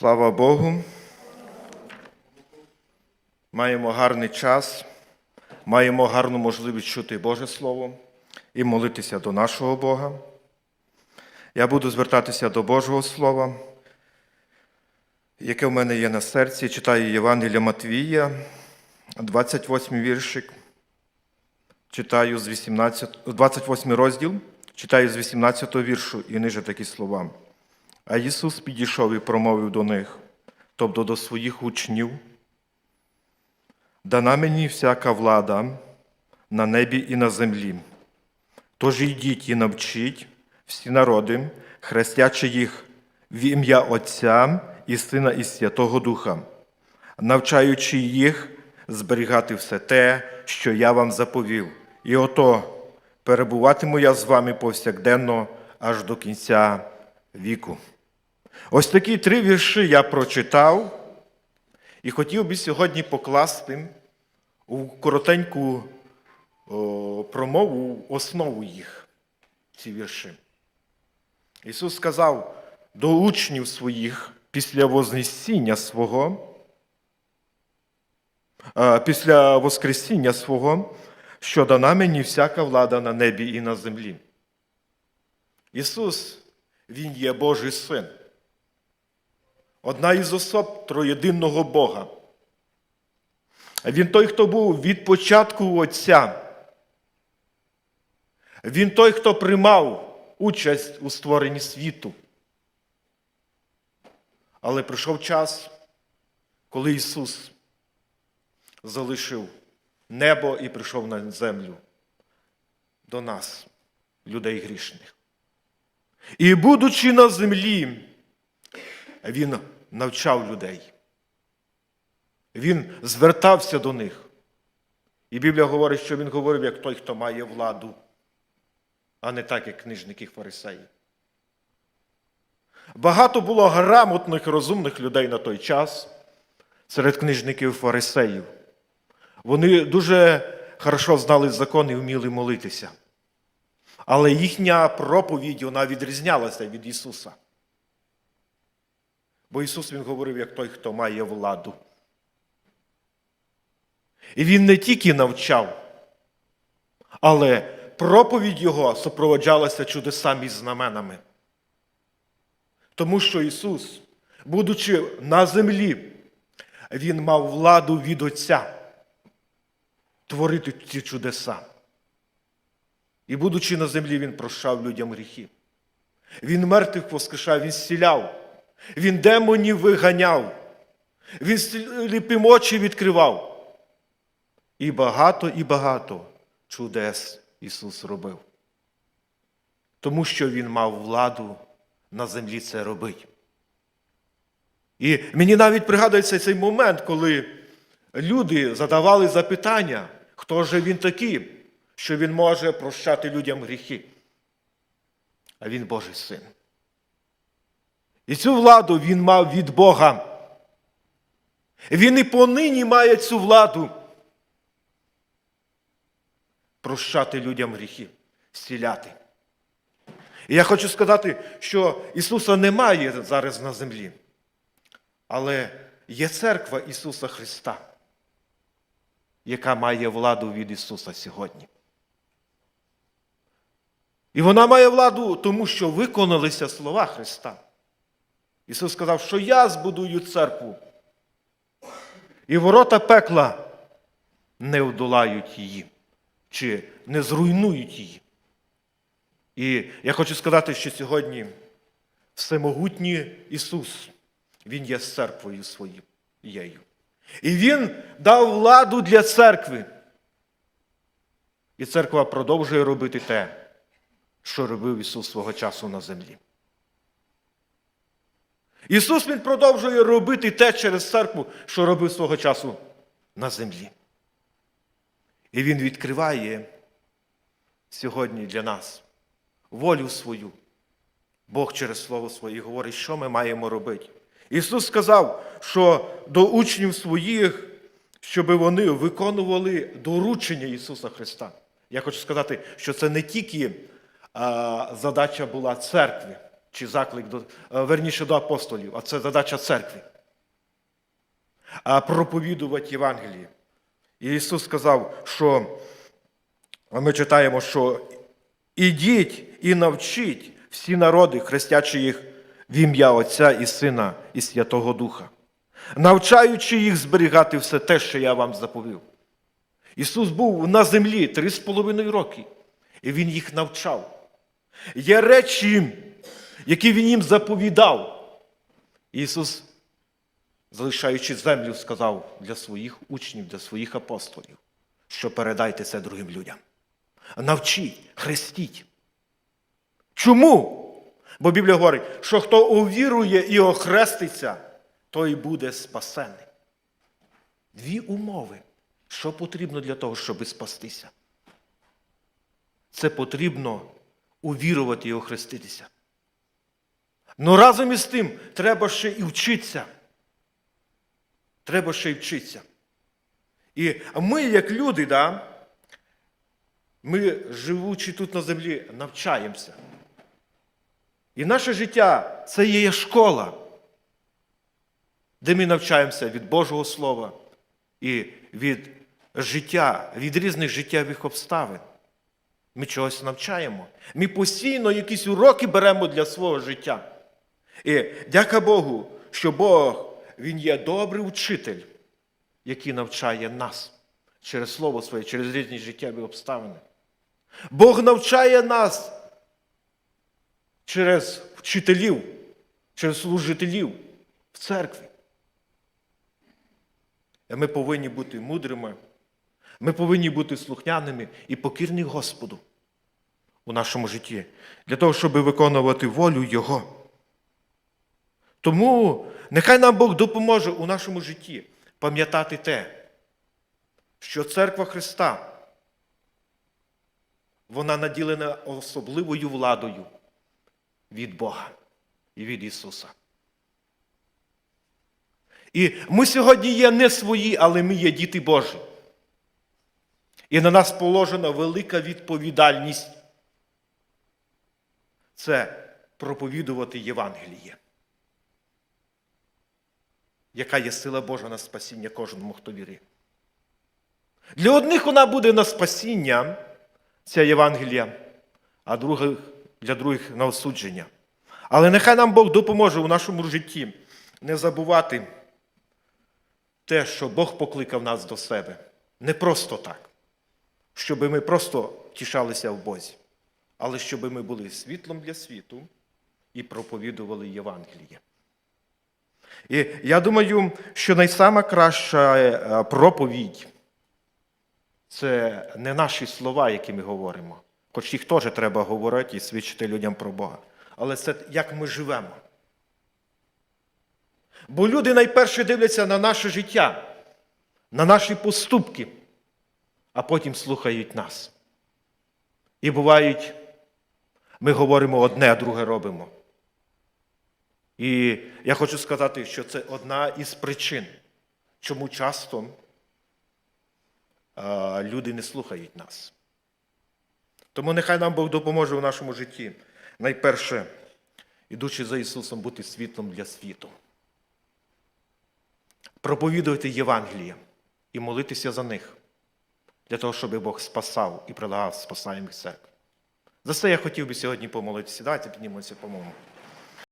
Слава Богу. Маємо гарний час, маємо гарну можливість чути Боже Слово і молитися до нашого Бога. Я буду звертатися до Божого Слова, яке в мене є на серці. Читаю Євангелія Матвія, 28 віршик. Читаю з 18, 28 розділ, читаю з 18 віршу і ниже такі слова. А Ісус підійшов і промовив до них, тобто до своїх учнів. Дана мені всяка влада на небі і на землі. Тож йдіть і навчіть всі народи, хрестячи їх в ім'я Отця і Сина і Святого Духа, навчаючи їх зберігати все те, що я вам заповів. І ото перебуватиму я з вами повсякденно аж до кінця віку. Ось такі три вірші я прочитав і хотів би сьогодні покласти у коротеньку промову основу їх, ці вірші. Ісус сказав до учнів своїх після Вознесіння свого, після Воскресіння свого, що дана мені всяка влада на небі і на землі. Ісус, Він є Божий Син одна із особ троєдинного Бога. Він той, хто був від початку Отця. Він той, хто приймав участь у створенні світу. Але прийшов час, коли Ісус залишив небо і прийшов на землю до нас, людей грішних. І, будучи на землі, він навчав людей. Він звертався до них. І Біблія говорить, що він говорив як той, хто має владу, а не так, як книжники фарисеї. Багато було грамотних, розумних людей на той час серед книжників фарисеїв. Вони дуже хорошо знали закон і вміли молитися. Але їхня проповідь вона відрізнялася від Ісуса. Бо Ісус Він говорив, як той, хто має владу. І Він не тільки навчав, але проповідь Його супроводжалася чудесами і знаменами. Тому що Ісус, будучи на землі, Він мав владу від Отця творити ці чудеса. І, будучи на землі, Він прощав людям гріхи. Він мертвих воскрешав, Він зціляв. Він демонів виганяв, він сліпим очі відкривав. І багато і багато чудес Ісус робив. Тому що Він мав владу на землі це робити. І мені навіть пригадується цей момент, коли люди задавали запитання, хто же він такий, що він може прощати людям гріхи. А він Божий син. І цю владу він мав від Бога. Він і понині має цю владу прощати людям гріхи, зціляти. І я хочу сказати, що Ісуса немає зараз на землі, але є церква Ісуса Христа, яка має владу від Ісуса сьогодні. І вона має владу, тому що виконалися слова Христа. Ісус сказав, що я збудую церкву. І ворота пекла не вдолають її, чи не зруйнують її. І я хочу сказати, що сьогодні всемогутній Ісус, Він є церквою своєю. І Він дав владу для церкви. І церква продовжує робити те, що робив Ісус свого часу на землі. Ісус Він продовжує робити те через церкву, що робив свого часу на землі. І Він відкриває сьогодні для нас волю свою. Бог через Слово Своє говорить, що ми маємо робити. Ісус сказав, що до учнів своїх, щоб вони виконували доручення Ісуса Христа. Я хочу сказати, що це не тільки задача була церкви, чи заклик до, е, верніше до апостолів, а це задача церкви. А проповідувати Євангеліє. І Ісус сказав, що ми читаємо, що ідіть і навчіть всі народи, хрестячи їх в ім'я Отця і Сина і Святого Духа, навчаючи їх зберігати все те, що я вам заповів. Ісус був на землі три з половиною роки, і Він їх навчав. Є речі, які Він їм заповідав. Ісус, залишаючи землю, сказав для своїх учнів, для своїх апостолів, що передайте це другим людям. Навчіть, хрестіть. Чому? Бо Біблія говорить, що хто увірує і охреститься, той буде спасений. Дві умови. Що потрібно для того, щоб спастися? Це потрібно увірувати і охреститися. Ну разом із тим треба ще і вчитися. Треба ще й вчитися. І ми, як люди, да, ми, живучи тут на землі, навчаємося. І наше життя це є школа, де ми навчаємося від Божого Слова і від життя, від різних життєвих обставин. Ми чогось навчаємо. Ми постійно якісь уроки беремо для свого життя. І дяка Богу, що Бог, Він є добрий учитель, який навчає нас через Слово Своє, через різні життєві обставини. Бог навчає нас через вчителів, через служителів в церкві. І Ми повинні бути мудрими, ми повинні бути слухняними і покірні Господу у нашому житті, для того, щоб виконувати волю Його. Тому нехай нам Бог допоможе у нашому житті пам'ятати те, що церква Христа, вона наділена особливою владою від Бога і від Ісуса. І ми сьогодні є не свої, але ми є діти Божі. І на нас положена велика відповідальність це проповідувати Євангеліє, яка є сила Божа на спасіння кожному, хто вірить. Для одних вона буде на спасіння, ця Євангелія, а других, для других на осудження. Але нехай нам Бог допоможе у нашому житті не забувати те, що Бог покликав нас до себе. Не просто так, щоб ми просто тішалися в Бозі, але щоб ми були світлом для світу і проповідували Євангеліє. І я думаю, що найсама краща е, проповідь це не наші слова, які ми говоримо, хоч їх теж треба говорити і свідчити людям про Бога. Але це як ми живемо. Бо люди найперше дивляться на наше життя, на наші поступки, а потім слухають нас. І бувають, ми говоримо одне, а друге робимо. І я хочу сказати, що це одна із причин, чому часто люди не слухають нас. Тому нехай нам Бог допоможе у нашому житті. Найперше, ідучи за Ісусом, бути світлом для світу. Проповідувати Євангеліє і молитися за них, для того, щоб Бог спасав і прилагав спасаємих церкви. За це я хотів би сьогодні помолитися. Давайте піднімемося, помолимо.